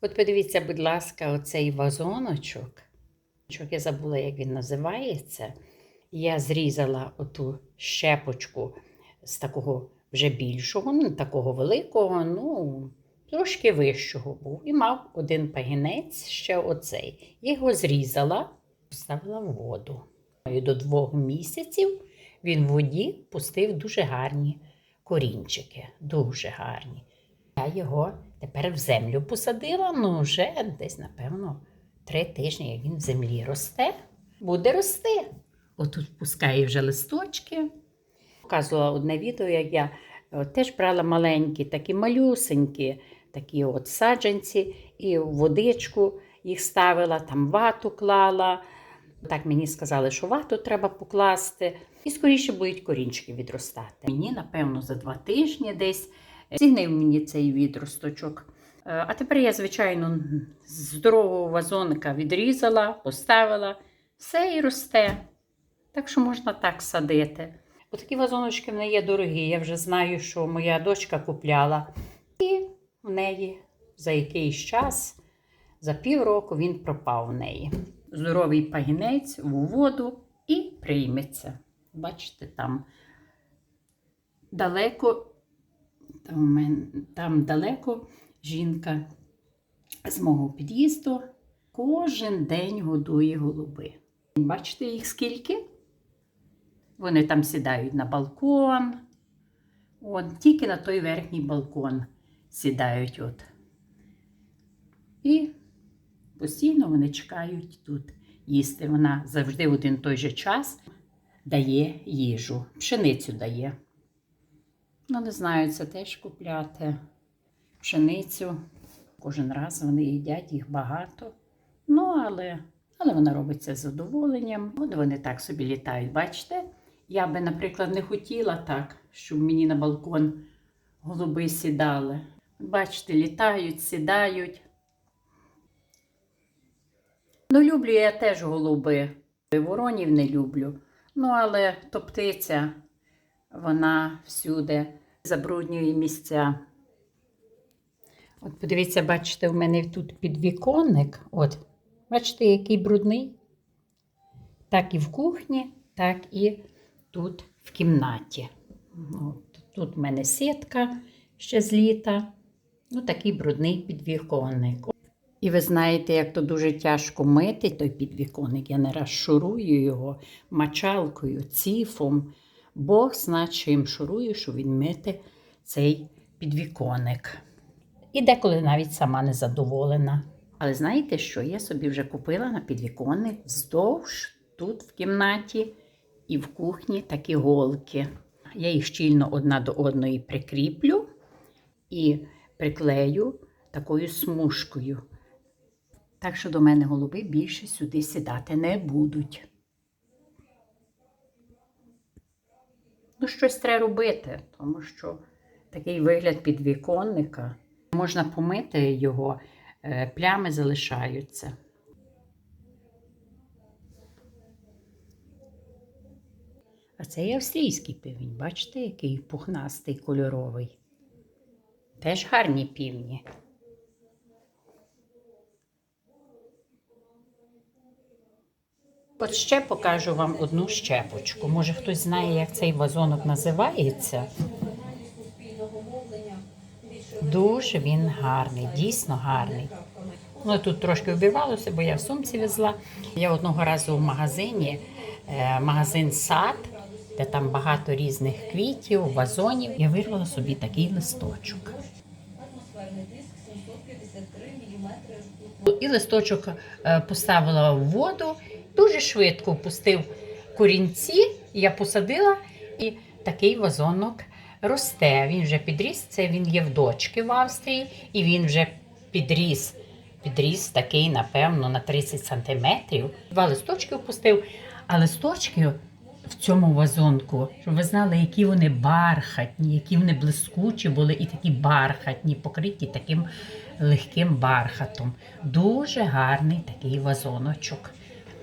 От подивіться, будь ласка, оцей вазоночок. Я забула, як він називається. Я зрізала оту щепочку з такого вже більшого, ну, не такого великого, ну, трошки вищого був. І мав один пагінець ще оцей. Я його зрізала, поставила в воду. І до двох місяців він в воді пустив дуже гарні корінчики, дуже гарні. Я його тепер в землю посадила, ну вже десь, напевно, три тижні, як він в землі росте, буде рости. Отут пускає вже листочки. Показувала одне відео, як я е, теж брала маленькі, такі малюсенькі, такі от саджанці, і водичку їх ставила, там вату клала. Так мені сказали, що вату треба покласти, і скоріше будуть корінчики відростати. Мені, напевно, за два тижні десь зігнив мені цей відросточок. Е, А тепер я, звичайно, з здорового вазоника відрізала, поставила, все і росте. Так що можна так садити. Отакі вазоночки в неї є дорогі. Я вже знаю, що моя дочка купляла. І в неї за якийсь час, за півроку, він пропав в неї. Здоровий пагінець у воду і прийметься. Бачите, там далеко, там, там далеко жінка з мого під'їзду кожен день годує голуби. Бачите їх скільки? Вони там сідають на балкон. От, тільки на той верхній балкон сідають. От. І постійно вони чекають тут їсти. Вона завжди в один той же час дає їжу, пшеницю дає. Ну, не знаю, це теж купляти пшеницю. Кожен раз вони їдять їх багато. Ну, але, але вона робить це з задоволенням. От вони так собі літають. Бачите? Я би, наприклад, не хотіла так, щоб мені на балкон голуби сідали. Бачите, літають, сідають. Ну, люблю я теж голуби. Воронів не люблю. Ну, але то птиця, вона всюди забруднює місця. От подивіться, бачите, в мене тут підвіконник. От, бачите, який брудний. Так і в кухні, так і тут в кімнаті. От, тут в мене сітка ще з літа. Ну, такий брудний підвіконник. І ви знаєте, як то дуже тяжко мити той підвіконник. Я не раз шурую його мочалкою, ціфом. Бог зна чим шурую, щоб відмити цей підвіконник. І деколи навіть сама не задоволена. Але знаєте що? Я собі вже купила на підвіконник вздовж тут в кімнаті і в кухні такі голки. Я їх щільно одна до одної прикріплю і приклею такою смужкою. Так що до мене голуби більше сюди сідати не будуть. Ну, щось треба робити, тому що такий вигляд підвіконника. Можна помити його, е, плями залишаються. А це і австрійський півень. Бачите, який пухнастий кольоровий. Теж гарні півні. От ще покажу вам одну щепочку. Може хтось знає, як цей вазонок називається. Дуже він гарний, дійсно гарний. Ну, тут трошки обірвалося, бо я в сумці везла. Я одного разу в магазині, е, магазин сад, де там багато різних квітів, вазонів. Я вирвала собі такий листочок. І листочок е, поставила в воду, дуже швидко впустив корінці, я посадила, і такий вазонок росте. Він вже підріс. Це він є в дочки в Австрії, і він вже підріс. Підріс такий, напевно, на 30 сантиметрів. Два листочки впустив, а листочки в цьому вазонку, щоб ви знали, які вони бархатні, які вони блискучі були, і такі бархатні, покриті таким легким бархатом. Дуже гарний такий вазоночок.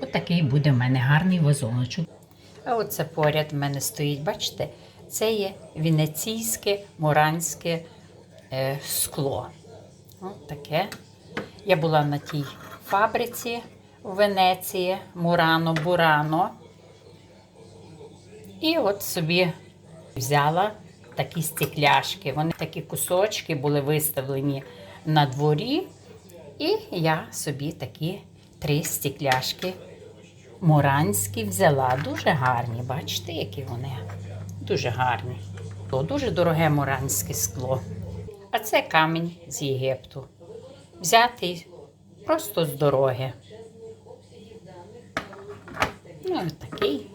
От такий буде в мене гарний вазоночок. А оце поряд в мене стоїть, бачите, це є венеційське моранське е, скло. От таке Я була на тій фабриці в Венеції Мурано Бурано. І от собі взяла такі стекляшки. Вони такі кусочки були виставлені на дворі. І я собі такі три стекляшки муранські взяла. Дуже гарні. Бачите, які вони? Дуже гарні. То дуже дороге муранське скло. А це камінь з Єгипту. Взятий просто з дороги. Ну, такий.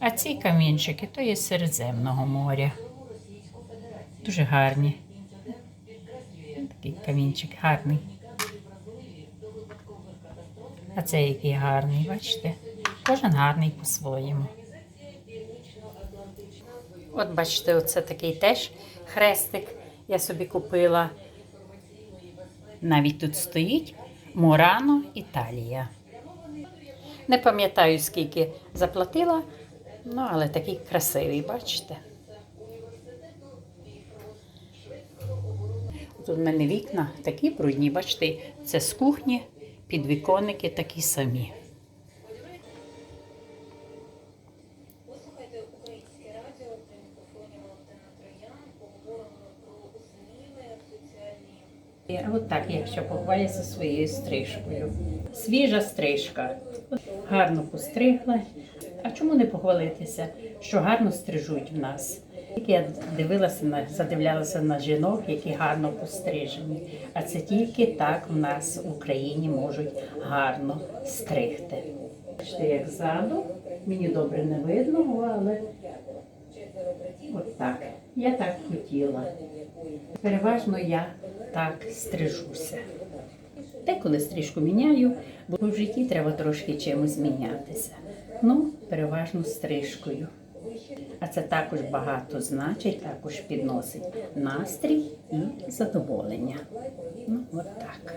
А ці камінчики то є Середземного моря. Дуже гарні. Такий камінчик гарний. А це який гарний, бачите? Кожен гарний по-своєму. От бачите, оце такий теж хрестик я собі купила. Навіть тут стоїть Мурано Італія. Не пам'ятаю, скільки заплатила, ну, але такий красивий, бачите. Тут в мене вікна такі брудні, бачите, це з кухні, підвіконники такі самі. От так я ще похвалюся своєю стрижкою. Свіжа стрижка. Гарно постригла. А чому не похвалитися, що гарно стрижуть в нас? Тільки я дивилася на задивлялася на жінок, які гарно пострижені. А це тільки так в нас в Україні можуть гарно стригти. Бачите, як ззаду, мені добре не видно, але от так. Я так хотіла. Переважно я так стрижуся. Деколи стрижку міняю, бо в житті треба трошки чимось мінятися. Ну, переважно стрижкою. А це також багато значить, також підносить настрій і задоволення. Ну, от так.